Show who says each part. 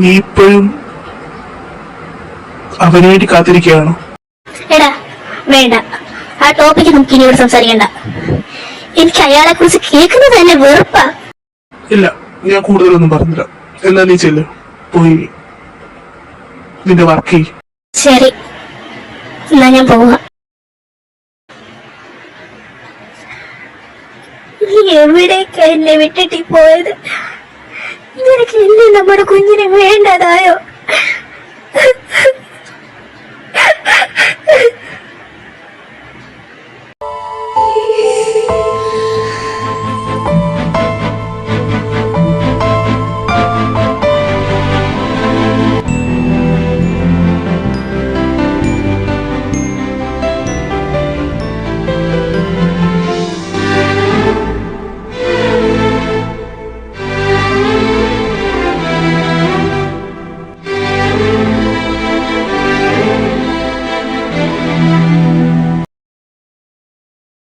Speaker 1: നീ ഇപ്പോഴും അവന് വേണ്ടി കാത്തിരിക്കുകയാണോ?
Speaker 2: എടാ വേണ്ട. ആ ടോപ്പിക്ക് നമുക്ക് ഇനി ഇവിടെ സംസാരിക്കണ്ട. എനിക്ക് അയാളെ കുറിച്ച് കേൾക്കുന്നത് തന്നെ വെറുപ്പാ.
Speaker 1: ഇല്ല ഞാൻ കൂടുതലൊന്നും പറഞ്ഞില്ല. എന്നാ നീ ചെല്ലു. പോയി നിന്റെ വർക്ക്
Speaker 2: ശരി. എന്നാ ഞാൻ പോവാ. എവിടേക്കാ എന്നെ വിട്ടിട്ട് പോയത്? നമ്മുടെ കുഞ്ഞിനെ വേണ്ടതായോ?